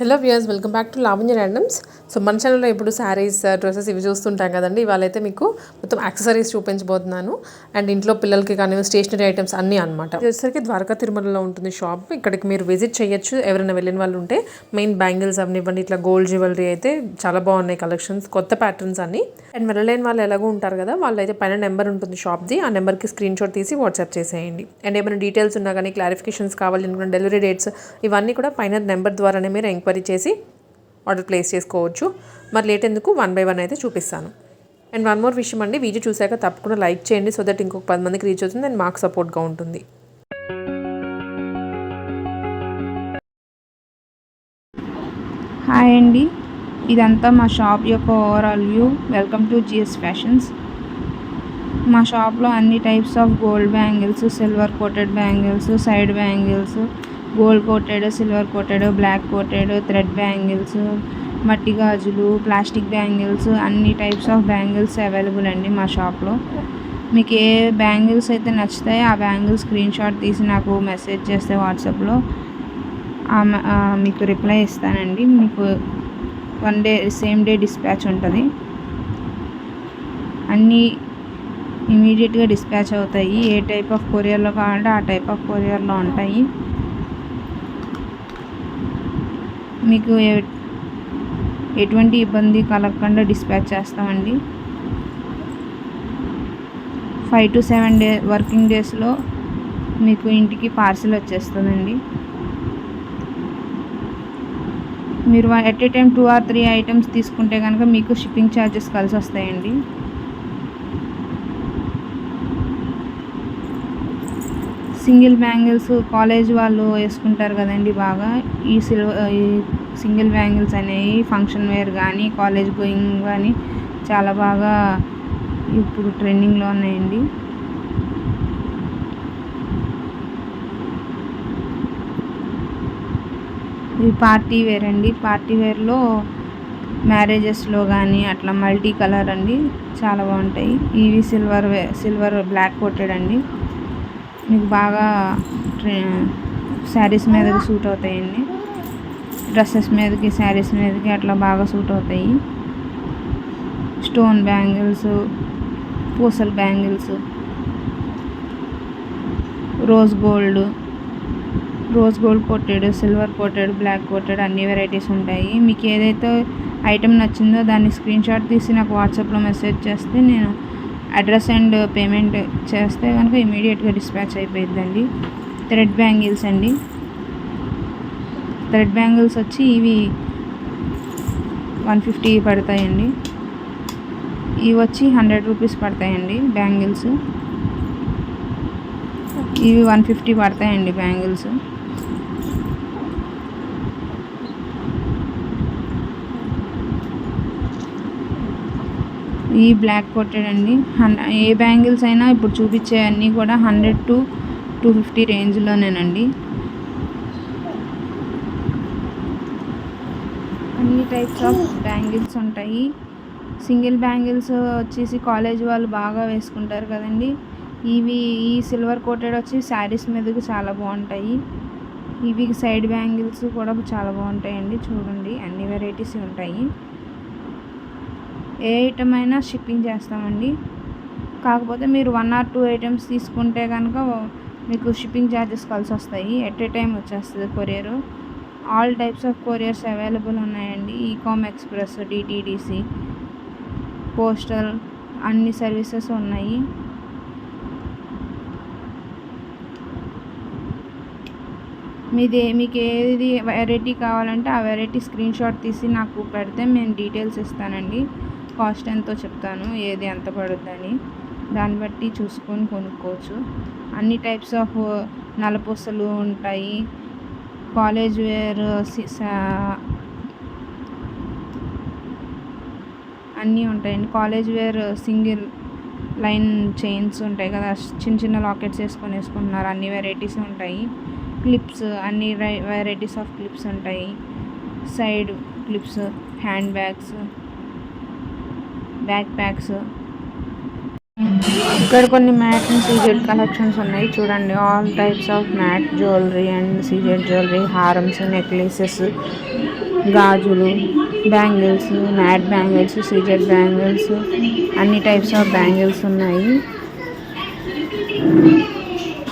Hello viewers welcome back to Lavanya randoms. So మన ఛానల్లో ఇప్పుడు శారీస్ డ్రెస్సెస్ ఇవి చూస్తుంటాం కదండి. ఇవాళైతే మీకు మొత్తం యాక్సెసరీస్ చూపించబోతున్నాను. అండ్ ఇంట్లో పిల్లలకి కానీ స్టేషనరీ ఐటమ్స్ అన్నీ అనమాట వచ్చేసరికి ద్వారకా తిరుమలలో ఉంటుంది షాప్ ఇక్కడికి మీరు విజిట్ చేయొచ్చు. ఎవరైనా వెళ్ళిన వాళ్ళు ఉంటే మెయిన్ బ్యాంగిల్స్ అవనివ్వండి ఇట్లా గోల్డ్ జ్యువెలరీ అయితే చాలా బాగున్నాయి కలెక్షన్స్ కొత్త ప్యాటర్న్స్ అన్ని. అండ్ వెళ్ళలేని వాళ్ళు ఎలాగో ఉంటారు కదా వాళ్ళు అయితే పైన నెంబర్ ఉంటుంది షాప్ది ఆ నెంబర్కి స్క్రీన్ షాట్ తీసి వాట్సాప్ చేసేయండి. అండ్ ఏమైనా డీటెయిల్స్ ఉన్నా కానీ క్లారిఫికేషన్స్ కావాలి అనుకున్న డెలివరీ డేట్స్ ఇవన్నీ కూడా పైన నెంబర్ ద్వారానే మీరు ఎంక్వైరీ చేసి ఆర్డర్ ప్లేస్ చేసుకోవచ్చు. మరి లేట్ ఎందుకు? వన్ బై వన్ అయితే చూపిస్తాను. అండ్ వన్ మోర్ విషయం అండి వీడియో చూశాక తప్పకుండా లైక్ చేయండి సో దట్ ఇంకొక పది మందికి రీచ్ అవుతుంది అండ్ మాకు సపోర్ట్గా ఉంటుంది. హాయ్ అండి ఇదంతా మా షాప్ యొక్క overall view. Welcome to GS fashions. మా షాప్లో అన్ని types of gold bangles silver coated bangles side bangles gold coated silver coated black coated thread bangles మట్టి గాజులు ప్లాస్టిక్ బ్యాంగిల్స్ అన్ని టైప్స్ ఆఫ్ బ్యాంగిల్స్ అవైలబుల్ అండి మా షాప్లో. మీకు ఏ బ్యాంగిల్స్ అయితే నచ్చుతాయో ఆ బ్యాంగిల్స్ స్క్రీన్ షాట్ తీసి నాకు మెసేజ్ చేస్తే వాట్సాప్లో ఆ మ- మీకు రిప్లై ఇస్తానండి. మీకు one day same day dispatch ఉంటుంది. అన్నీ ఇమీడియట్గా డిస్పాచ్ అవుతాయి. ఏ టైప్ ఆఫ్ కొరియర్లో కావాలంటే ఆ టైప్ ఆఫ్ కొరియర్లో ఉంటాయి. మీకు ఎటువంటి ఇబ్బంది కలగకుండా డిస్పాచ్ చేస్తామండి. Five to seven day working డేస్లో మీకు ఇంటికి పార్సిల్ వచ్చేస్తుందండి. మీరు at a time two or three items తీసుకుంటే కనుక మీకు షిప్పింగ్ ఛార్జెస్ కలిసి వస్తాయండి సింగిల్ బ్యాంగిల్స్ కాలేజ్ వాళ్ళు వేసుకుంటారు కదండి బాగా. ఈ సిల్వర్ ఈ సింగిల్ బ్యాంగిల్స్ అనేవి ఫంక్షన్ వేర్ కానీ కాలేజ్ గోయింగ్ కానీ చాలా బాగా ఇప్పుడు ట్రెండింగ్లో ఉన్నాయండి. ఇవి పార్టీ వేర్ అండి. పార్టీ వేర్లో మ్యారేజెస్లో కానీ అట్లా మల్టీ కలర్ అండి. చాలా బాగుంటాయి. ఇవి సిల్వర్ వే సిల్వర్ బ్లాక్ కోటెడ్ అండి. మీకు బాగా శారీస్ మీదకి సూట్ అవుతాయండి. డ్రెస్సెస్ మీదకి శారీస్ మీదకి అట్లా బాగా సూట్ అవుతాయి. స్టోన్ బ్యాంగిల్స్ పూసల bangles rose gold rose gold coated silver coated black coated అన్ని వెరైటీస్ ఉంటాయి. మీకు ఏదైతే ఐటెం నచ్చిందో దాన్ని స్క్రీన్ షాట్ తీసి నాకు వాట్సాప్లో మెసేజ్ చేస్తే నేను అడ్రస్ అండ్ పేమెంట్ చేస్తే కనుక ఇమీడియట్గా డిస్పాచ్ అయిపోయిందండి థ్రెడ్ బ్యాంగిల్స్ అండి. థ్రెడ్ బ్యాంగిల్స్ వచ్చి ఇవి వన్ ఫిఫ్టీ పడతాయండి. ఇవి వచ్చి హండ్రెడ్ రూపీస్ పడతాయండి బ్యాంగిల్స్. ఇవి వన్ ఫిఫ్టీ పడతాయండి బ్యాంగిల్స్. ఈ బ్లాక్ కోటెడ్ అండి హన్ ఏ బ్యాంగిల్స్ అయినా ఇప్పుడు చూపించే అన్నీ కూడా హండ్రెడ్ టు టూ ఫిఫ్టీ రేంజ్లోనేనండి అన్ని టైప్స్ ఆఫ్ బ్యాంగిల్స్ ఉంటాయి. సింగిల్ బ్యాంగిల్స్ వచ్చేసి కాలేజ్ వాళ్ళు బాగా వేసుకుంటారు కదండి. ఇవి ఈ సిల్వర్ కోటెడ్ వచ్చి శారీస్ మీదకి చాలా బాగుంటాయి. ఇవి సైడ్ బ్యాంగిల్స్ కూడా చాలా బాగుంటాయండి. చూడండి అన్ని వెరైటీస్ ఉంటాయి. ఏ ఐటమ్ అయినా షిప్పింగ్ చేస్తామండి. కాకపోతే మీరు వన్ ఆర్ టూ ఐటమ్స్ తీసుకుంటే కనుక మీకు షిప్పింగ్ ఛార్జెస్ కలిసి వస్తాయి ఎట్ ఏ టైం వచ్చేస్తుంది courier all types of couriers available ఉన్నాయండి. ఈకామ్ ఎక్స్ప్రెస్ డిటీడీసీ పోస్టల్ అన్ని సర్వీసెస్ ఉన్నాయి. మీది మీకు ఏది వెరైటీ కావాలంటే ఆ వెరైటీ స్క్రీన్ షాట్ తీసి నాకు పెడితే నేను డీటెయిల్స్ ఇస్తానండి. కాస్ట్ ఎంతో చెప్తాను ఏది ఎంత పడుద్దని. దాన్ని బట్టి చూసుకొని కొనుక్కోవచ్చు. అన్ని టైప్స్ ఆఫ్ నలపూసలు ఉంటాయి. కాలేజ్ వేర్ సి- సా- అన్నీ ఉంటాయండి. College wear single line chains ఉంటాయి కదా. చిన్న చిన్న లాకెట్స్ వేసుకొని వేసుకుంటున్నారు. అన్ని వెరైటీస్ ఉంటాయి. క్లిప్స్ అన్ని వెరైటీస్ ఆఫ్ క్లిప్స్ ఉంటాయి. Side clips hand bags. Back packs. ఇక్కడ కొన్ని మ్యాట్ అండ్ సీజెడ్ కలెక్షన్స్ ఉన్నాయి. చూడండి all types of matte jewellery and CZ jewellery హారమ్స్ necklaces గాజులు bangles matte bangles CZ bangles అన్ని టైప్స్ ఆఫ్ బ్యాంగిల్స్ ఉన్నాయి.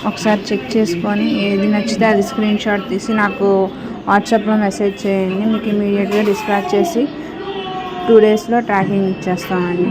ఒకసారి చెక్ చేసుకొని ఏది నచ్చితే అది స్క్రీన్ షాట్ తీసి నాకు వాట్సాప్లో మెసేజ్ చేయండి. మీకు ఇమీడియట్గా డిస్పాచ్ చేసి టూ డేస్లో ట్రాకింగ్ ఇచ్చేస్తామండి.